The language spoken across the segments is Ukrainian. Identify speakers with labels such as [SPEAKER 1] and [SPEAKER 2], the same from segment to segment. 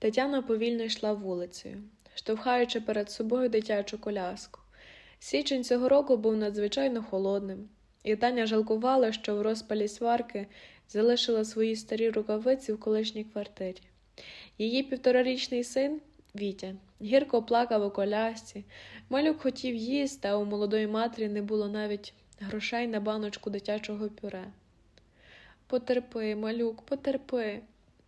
[SPEAKER 1] Тетяна повільно йшла вулицею, штовхаючи перед собою дитячу коляску. Січень цього року був надзвичайно холодним, і Таня жалкувала, що в розпалі сварки залишила свої старі рукавиці в колишній квартирі. Її півторарічний син, Вітя, гірко плакав у колясці. Малюк хотів їсти, а у молодої матері не було навіть грошей на баночку дитячого пюре. Потерпи, малюк, потерпи,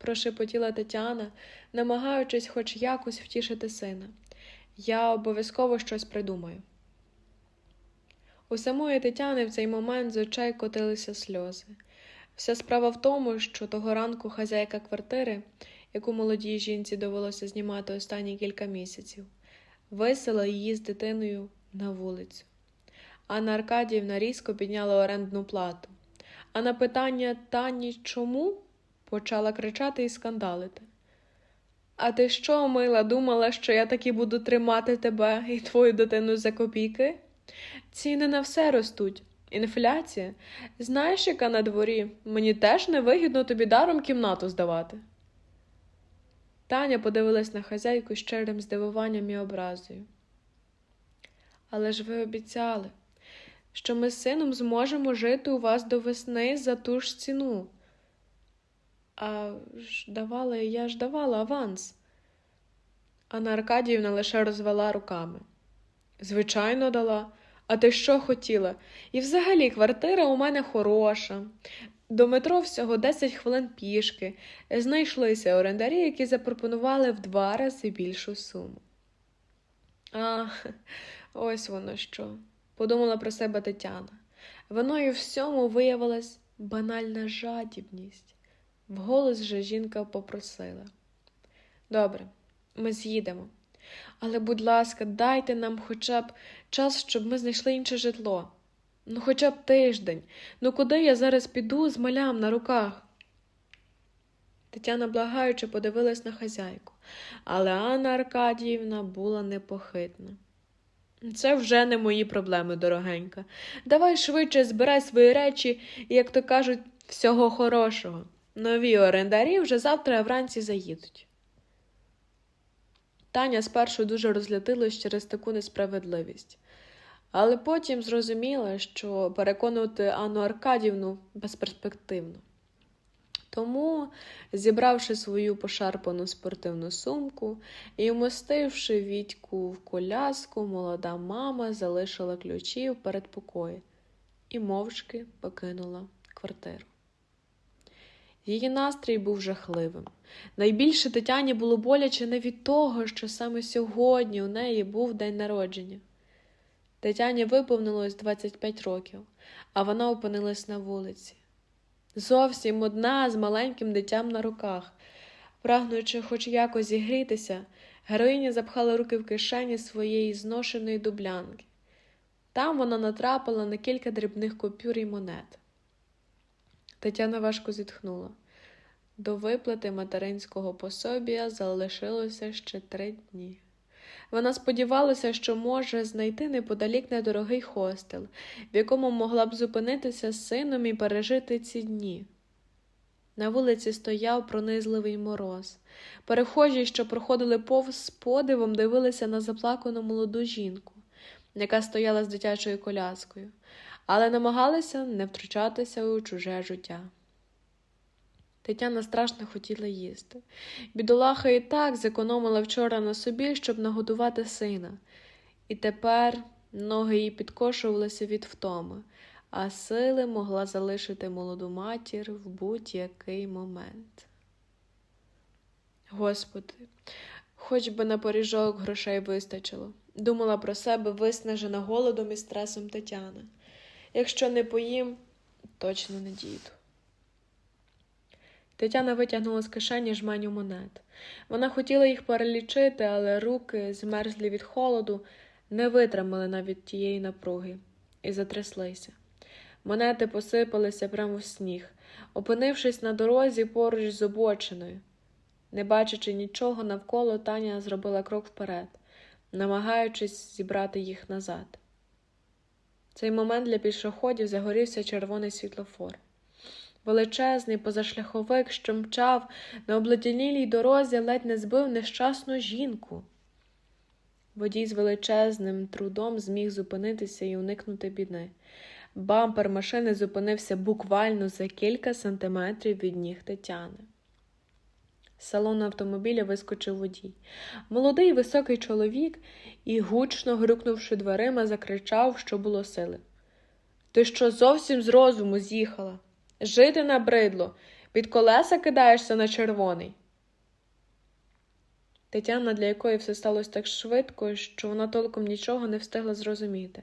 [SPEAKER 1] прошепотіла Тетяна, намагаючись хоч якось втішити сина. Я обов'язково щось придумаю. У самої Тетяни в цей момент з очей котилися сльози. Вся справа в тому, що того ранку хазяйка квартири, яку молодій жінці довелося знімати останні кілька місяців, висила її з дитиною на вулицю. Анна Аркадіївна різко підняла орендну плату. А на питання Тані чому почала кричати і скандалити. А ти що, мила, думала, що я таки буду тримати тебе і твою дитину за копійки? Ціни на все ростуть. Інфляція. Знаєш, яка на дворі? Мені теж невигідно тобі даром кімнату здавати. Таня подивилась на хазяйку з щирим здивуванням і образою. Але ж ви обіцяли, що ми з сином зможемо жити у вас до весни за ту ж ціну. А ж давала, я ж давала аванс. Анна Аркадіївна лише розвела руками. Звичайно, дала. А ти що хотіла? І взагалі квартира у мене хороша. До метро всього 10 хвилин пішки. Знайшлися орендарі, які запропонували в два рази більшу суму. А, ось воно що, подумала про себе Тетяна. Виною всьому виявилась банальна жадібність. Вголос же жінка попросила. Добре, ми з'їдемо. Але, будь ласка, дайте нам хоча б час, щоб ми знайшли інше житло. Ну, хоча б тиждень. Ну куди я зараз піду з малям на руках? Тетяна благаючи подивилась на хазяйку, але Анна Аркадіївна була непохитна. Це вже не мої проблеми, дорогенька. Давай швидше збирай свої речі і, як то кажуть, всього хорошого. Нові орендарі вже завтра вранці заїдуть. Таня спершу дуже розлютилась через таку несправедливість, але потім зрозуміла, що переконувати Анну Аркадівну безперспективно. Тому, зібравши свою пошарпану спортивну сумку і вмостивши Вітьку в коляску, молода мама залишила ключі в передпокої і мовчки покинула квартиру. Її настрій був жахливим. Найбільше Тетяні було боляче не від того, що саме сьогодні у неї був день народження. Тетяні виповнилось 25 років, а вона опинилась на вулиці. Зовсім одна з маленьким дитям на руках. Прагнучи хоч якось зігрітися, героїня запхала руки в кишені своєї зношеної дублянки. Там вона натрапила на кілька дрібних купюр і монет. Тетяна важко зітхнула. До виплати материнського пособія залишилося ще три дні. Вона сподівалася, що може знайти неподалік недорогий хостел, в якому могла б зупинитися з сином і пережити ці дні. На вулиці стояв пронизливий мороз. Перехожі, що проходили повз з подивом, дивилися на заплакану молоду жінку, яка стояла з дитячою коляскою, але намагалися не втручатися у чуже життя. Тетяна страшно хотіла їсти. Бідолаха і так зекономила вчора на собі, щоб нагодувати сина, і тепер ноги їй підкошувалися від втоми, а сили могла залишити молоду матір в будь-який момент. Господи, хоч би на поріжок грошей вистачило, думала про себе виснажена голодом і стресом Тетяна. Якщо не поїм, точно не дійду. Тетяна витягнула з кишені жменю монет. Вона хотіла їх перелічити, але руки, змерзлі від холоду, не витримали навіть тієї напруги і затряслися. Монети посипалися прямо в сніг, опинившись на дорозі поруч з обочиною. Не бачачи нічого навколо, Таня зробила крок вперед, намагаючись зібрати їх назад. Цей момент для пішоходів загорівся червоний світлофор. Величезний позашляховик, що мчав на обледенілій дорозі, ледь не збив нещасну жінку. Водій з величезним трудом зміг зупинитися і уникнути біди. Бампер машини зупинився буквально за кілька сантиметрів від ніг Тетяни. З салону автомобіля вискочив водій. Молодий високий чоловік і, гучно грюкнувши дверима, закричав, що було сили. Ти що зовсім з розуму з'їхала? Жити набридло, під колеса кидаєшся на червоний. Тетяна, для якої все сталося так швидко, що вона толком нічого не встигла зрозуміти.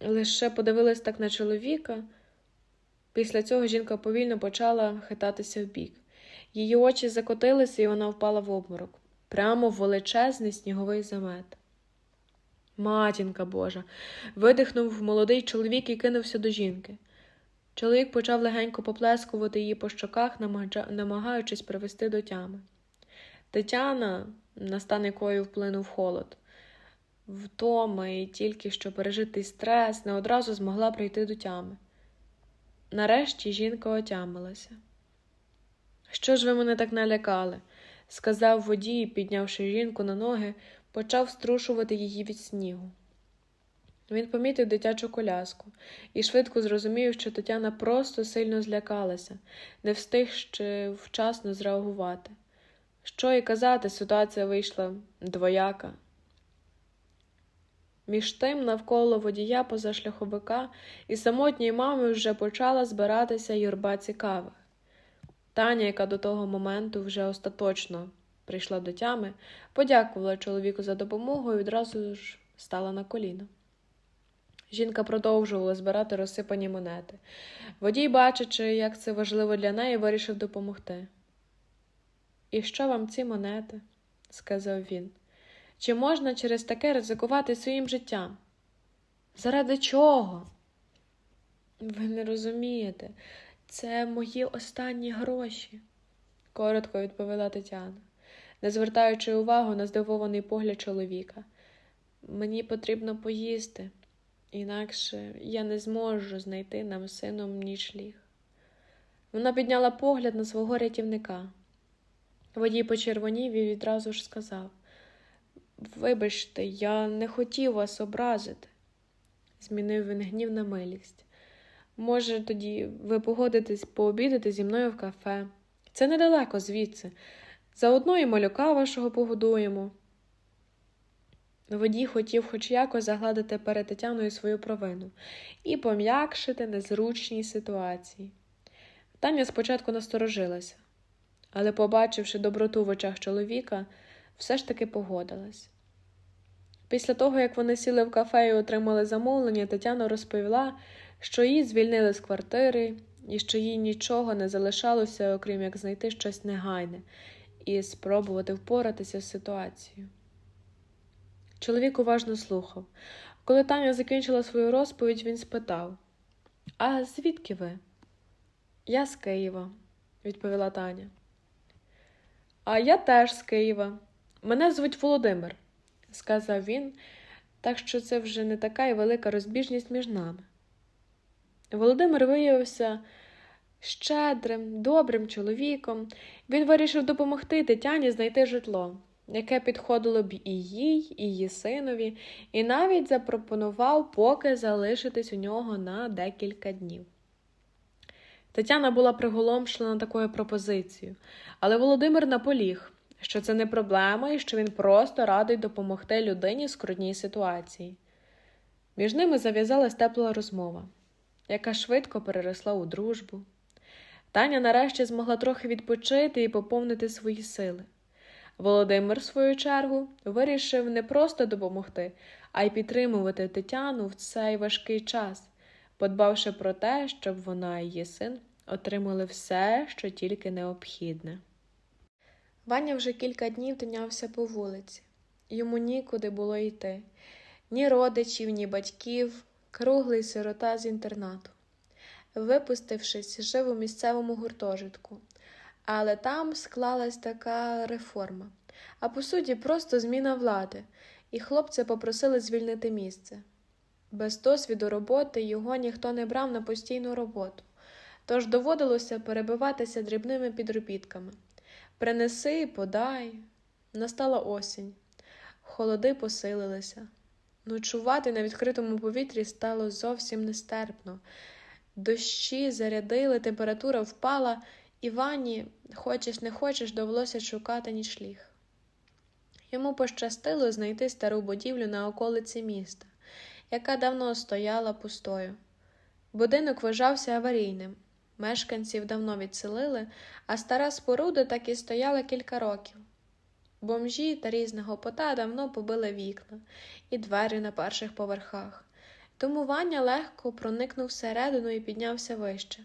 [SPEAKER 1] Лише подивилась так на чоловіка. Після цього жінка повільно почала хитатися вбік. Її очі закотилися, і вона впала в обморок, прямо в величезний сніговий замет. Матінка Божа. видихнув молодий чоловік і кинувся до жінки. Чоловік почав легенько поплескувати її по щоках, намагаючись привести до тями. Тетяна, на стан якої вплинув холод, втома і тільки що пережитий стрес, не одразу змогла прийти до тями. Нарешті жінка отямилася. Що ж ви мене так налякали? сказав водій, піднявши жінку на ноги, почав струшувати її від снігу. Він помітив дитячу коляску і швидко зрозумів, що Тетяна просто сильно злякалася, не встиг ще вчасно зреагувати. Що і казати, ситуація вийшла двояка. Між тим, навколо водія позашляховика і самотньої мами вже почала збиратися юрба цікавих. Таня, яка до того моменту вже остаточно прийшла до тями, подякувала чоловіку за допомогу і відразу ж стала на коліна. Жінка продовжувала збирати розсипані монети. Водій, бачачи, як це важливо для неї, вирішив допомогти. І що вам ці монети? сказав він. Чи можна через таке ризикувати своїм життям? Заради чого? Ви не розумієте, це мої останні гроші, коротко відповіла Тетяна, не звертаючи увагу на здивований погляд чоловіка. Мені потрібно поїсти, інакше я не зможу знайти нам сином нічліг. Вона підняла погляд на свого рятівника. Водій почервонів і відразу ж сказав Вибачте, я не хотів вас образити, змінив він гнів на милість. Може, тоді ви погодитесь пообідати зі мною в кафе. Це недалеко звідси. Заодно і малюка вашого погодуємо. Водій хотів хоч якось загладити перед Тетяною свою провину і пом'якшити незручній ситуації. Таня спочатку насторожилася, але, побачивши доброту в очах чоловіка, все ж таки погодилась. Після того, як вони сіли в кафе і отримали замовлення, Тетяна розповіла, що її звільнили з квартири і що їй нічого не залишалося, окрім як знайти щось негайне і спробувати впоратися з ситуацією. Чоловік уважно слухав. Коли Таня закінчила свою розповідь, він спитав: А звідки ви? Я з Києва, відповіла Таня. А я теж з Києва. Мене звуть Володимир, сказав він, так що це вже не така й велика розбіжність між нами. Володимир виявився щедрим, добрим чоловіком. Він вирішив допомогти Тетяні знайти житло, яке підходило б і їй, і її синові, і навіть запропонував поки залишитись у нього на декілька днів. Тетяна була приголомшлена такою пропозицією, але Володимир наполіг, що це не проблема і що він просто радий допомогти людині в скрутній ситуації. Між ними зав'язалась тепла розмова, яка швидко переросла у дружбу. Таня нарешті змогла трохи відпочити і поповнити свої сили. Володимир, в свою чергу, вирішив не просто допомогти, а й підтримувати Тетяну в цей важкий час, подбавши про те, щоб вона і її син отримали все, що тільки необхідне. Ваня вже кілька днів тинявся по вулиці. Йому нікуди було йти ні родичів, ні батьків, круглий сирота з інтернату. Випустившись, жив у місцевому гуртожитку, але там склалась така реформа, а по суті, просто зміна влади, і хлопця попросили звільнити місце. Без досвіду роботи його ніхто не брав на постійну роботу. тож доводилося перебиватися дрібними підробітками. Принеси, подай. Настала осінь. Холоди посилилися. Ночувати на відкритому повітрі стало зовсім нестерпно. Дощі зарядили, температура впала, і Вані, хочеш не хочеш, довелося шукати нічліг. Йому пощастило знайти стару будівлю на околиці міста, яка давно стояла пустою. Будинок вважався аварійним. Мешканців давно відселили, а стара споруда так і стояла кілька років. Бомжі та різного пота давно побили вікна і двері на перших поверхах. Тому Ваня легко проникнув всередину і піднявся вище,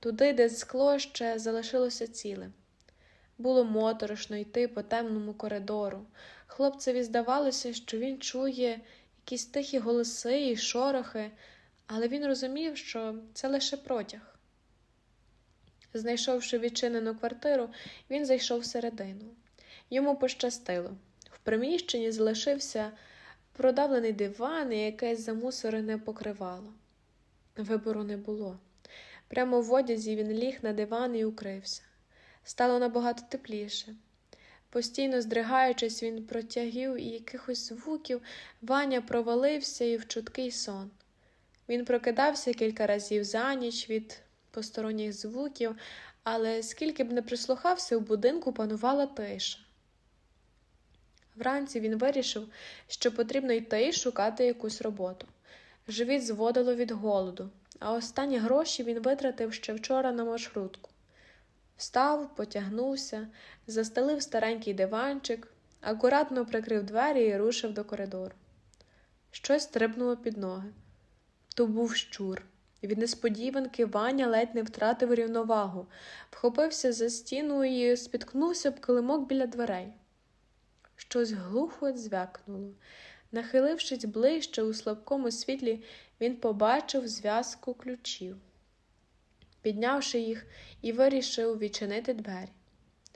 [SPEAKER 1] туди, де скло ще залишилося цілим. Було моторошно йти по темному коридору. Хлопцеві здавалося, що він чує якісь тихі голоси і шорохи, але він розумів, що це лише протяг. Знайшовши відчинену квартиру, він зайшов всередину. Йому пощастило. В приміщенні залишився продавлений диван і якесь замусорене покривало. Вибору не було. Прямо в одязі він ліг на диван і укрився. Стало набагато тепліше. Постійно здригаючись, він протягів і якихось звуків, Ваня провалився і в чуткий сон. Він прокидався кілька разів за ніч від посторонніх звуків, але скільки б не прислухався, у будинку панувала тиша. Вранці він вирішив, що потрібно йти і шукати якусь роботу. Живіт зводило від голоду, а останні гроші він витратив ще вчора на маршрутку. Встав, потягнувся, застелив старенький диванчик, акуратно прикрив двері і рушив до коридору. Щось стрибнуло під ноги. То був щур. Від несподіванки Ваня ледь не втратив рівновагу, вхопився за стіну і спіткнувся об килимок біля дверей. Щось глухо дзвякнуло. Нахилившись ближче у слабкому світлі, він побачив зв'язку ключів. Піднявши їх і вирішив відчинити двері.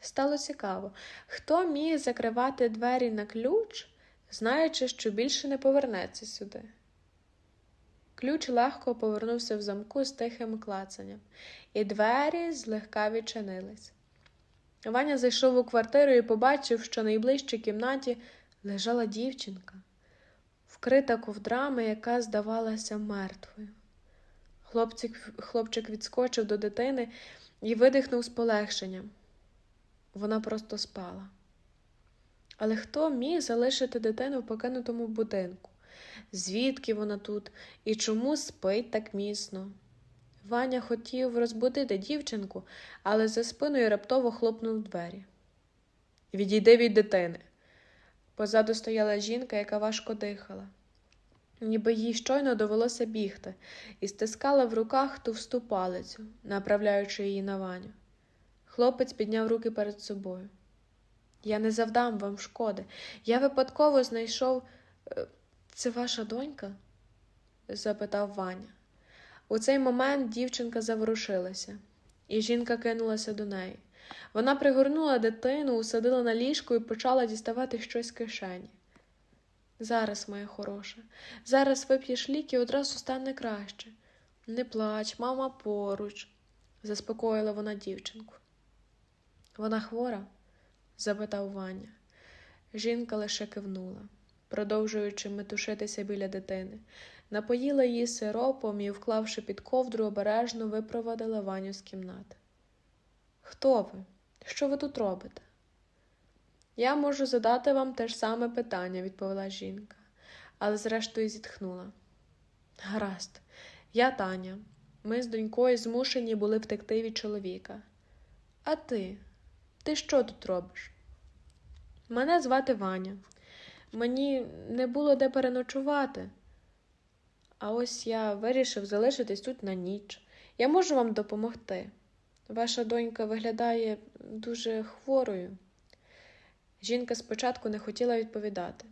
[SPEAKER 1] Стало цікаво, хто міг закривати двері на ключ, знаючи, що більше не повернеться сюди. Ключ легко повернувся в замку з тихим клацанням, і двері злегка відчинились. Ваня зайшов у квартиру і побачив, що в найближчій кімнаті лежала дівчинка, вкрита ковдрами, яка здавалася мертвою. Хлопчик, хлопчик відскочив до дитини і видихнув з полегшенням. Вона просто спала. Але хто міг залишити дитину в покинутому будинку? Звідки вона тут і чому спить так міцно? Ваня хотів розбудити дівчинку, але за спиною раптово хлопнув двері. Відійди від дитини. Позаду стояла жінка, яка важко дихала, ніби їй щойно довелося бігти, і стискала в руках товсту палицю, направляючи її на Ваню. Хлопець підняв руки перед собою. Я не завдам вам шкоди. Я випадково знайшов. «Е, Це ваша донька? запитав Ваня. У цей момент дівчинка заворушилася, і жінка кинулася до неї. Вона пригорнула дитину, усадила на ліжко і почала діставати щось з кишені. Зараз, моя хороша, зараз вип'єш ліки і одразу стане краще. Не плач, мама поруч, заспокоїла вона дівчинку. Вона хвора? запитав Ваня. Жінка лише кивнула, продовжуючи метушитися біля дитини. Напоїла її сиропом і, вклавши під ковдру, обережно випровадила Ваню з кімнати. Хто ви? Що ви тут робите? Я можу задати вам те ж саме питання, відповіла жінка, але зрештою зітхнула. Гаразд, я Таня. Ми з донькою змушені були втекти від чоловіка. А ти? Ти що тут робиш? Мене звати Ваня. Мені не було де переночувати. А ось я вирішив залишитись тут на ніч. Я можу вам допомогти. Ваша донька виглядає дуже хворою. Жінка спочатку не хотіла відповідати,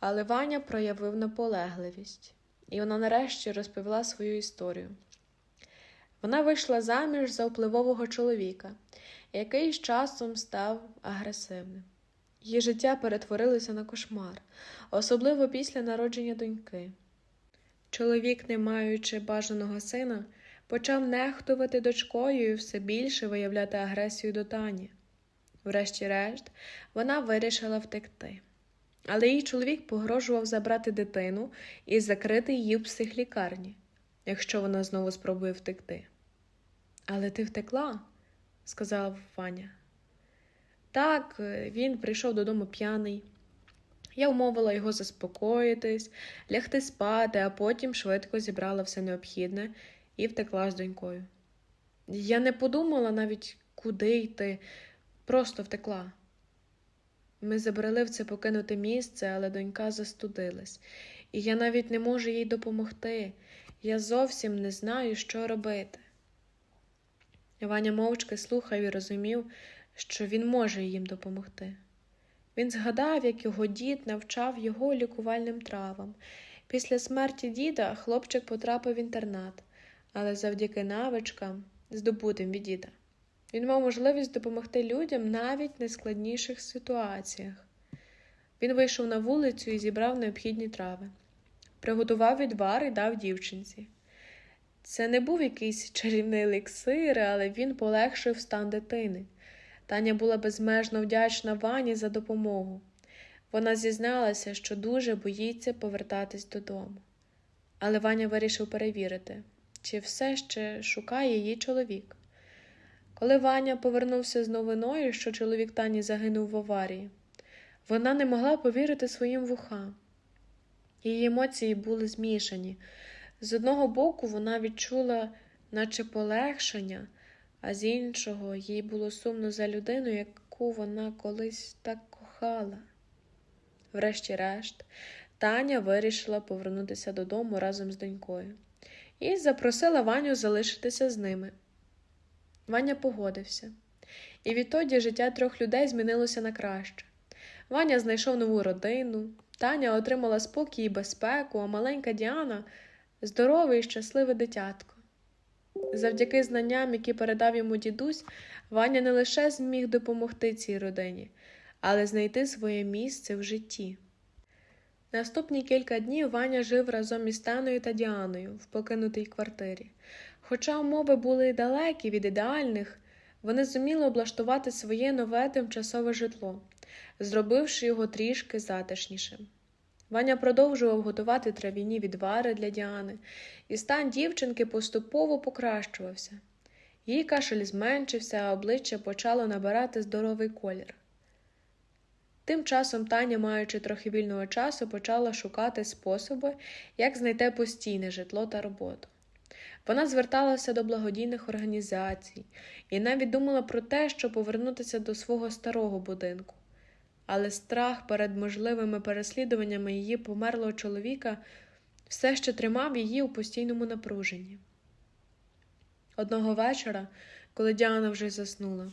[SPEAKER 1] але Ваня проявив наполегливість, і вона нарешті розповіла свою історію. Вона вийшла заміж за впливового чоловіка, який з часом став агресивним. Її життя перетворилося на кошмар, особливо після народження доньки. Чоловік, не маючи бажаного сина, почав нехтувати дочкою і все більше виявляти агресію до Тані. Врешті-решт, вона вирішила втекти. Але її чоловік погрожував забрати дитину і закрити її в психлікарні, якщо вона знову спробує втекти. Але ти втекла, сказала Ваня. Так, він прийшов додому п'яний. Я вмовила його заспокоїтись, лягти спати, а потім швидко зібрала все необхідне і втекла з донькою. Я не подумала навіть, куди йти, просто втекла. Ми забрали в це покинуте місце, але донька застудилась, і я навіть не можу їй допомогти. Я зовсім не знаю, що робити. Ваня мовчки слухав і розумів, що він може їм допомогти. Він згадав, як його дід навчав його лікувальним травам. Після смерті діда хлопчик потрапив в інтернат, але завдяки навичкам, здобутим від діда, він мав можливість допомогти людям навіть в найскладніших ситуаціях. Він вийшов на вулицю і зібрав необхідні трави, приготував відвар і дав дівчинці. Це не був якийсь чарівний еліксир, але він полегшив стан дитини. Таня була безмежно вдячна Вані за допомогу. Вона зізналася, що дуже боїться повертатись додому. Але Ваня вирішив перевірити, чи все ще шукає її чоловік. Коли Ваня повернувся з новиною, що чоловік Тані загинув в аварії, вона не могла повірити своїм вухам. Її емоції були змішані. З одного боку, вона відчула, наче полегшення, а з іншого їй було сумно за людину, яку вона колись так кохала. Врешті-решт, Таня вирішила повернутися додому разом з донькою і запросила Ваню залишитися з ними. Ваня погодився, і відтоді життя трьох людей змінилося на краще. Ваня знайшов нову родину, Таня отримала спокій і безпеку, а маленька Діана здорове і щасливе дитятко. Завдяки знанням, які передав йому дідусь, Ваня не лише зміг допомогти цій родині, але знайти своє місце в житті. Наступні кілька днів Ваня жив разом із Таною та Діаною в покинутій квартирі. Хоча умови були далекі від ідеальних, вони зуміли облаштувати своє нове тимчасове житло, зробивши його трішки затишнішим. Ваня продовжував готувати трав'яні відвари для Діани, і стан дівчинки поступово покращувався. Її кашель зменшився, а обличчя почало набирати здоровий колір. Тим часом Таня, маючи трохи вільного часу, почала шукати способи, як знайти постійне житло та роботу. Вона зверталася до благодійних організацій і навіть думала про те, щоб повернутися до свого старого будинку. Але страх перед можливими переслідуваннями її померлого чоловіка все ще тримав її у постійному напруженні. Одного вечора, коли Діана вже заснула,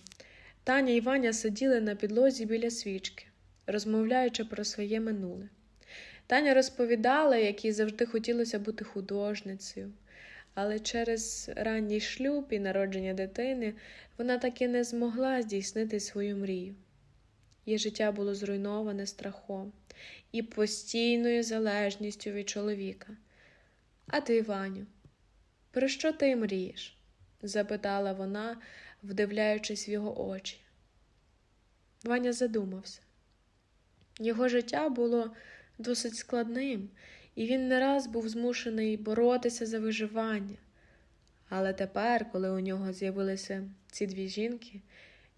[SPEAKER 1] Таня і Ваня сиділи на підлозі біля свічки, розмовляючи про своє минуле. Таня розповідала, як їй завжди хотілося бути художницею, але через ранній шлюб і народження дитини вона таки не змогла здійснити свою мрію. Її життя було зруйноване страхом і постійною залежністю від чоловіка. А ти, Ваню, про що ти мрієш? запитала вона, вдивляючись в його очі. Ваня задумався. Його життя було досить складним, і він не раз був змушений боротися за виживання. Але тепер, коли у нього з'явилися ці дві жінки,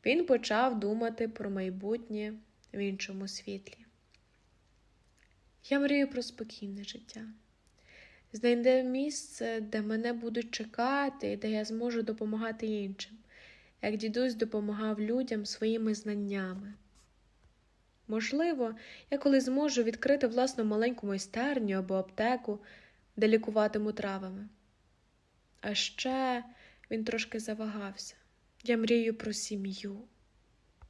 [SPEAKER 1] він почав думати про майбутнє в іншому світлі. Я мрію про спокійне життя. Знайде місце, де мене будуть чекати і де я зможу допомагати іншим, як дідусь допомагав людям своїми знаннями. Можливо, я коли зможу відкрити власну маленьку майстерню або аптеку, де лікуватиму травами. А ще він трошки завагався. Я мрію про сім'ю.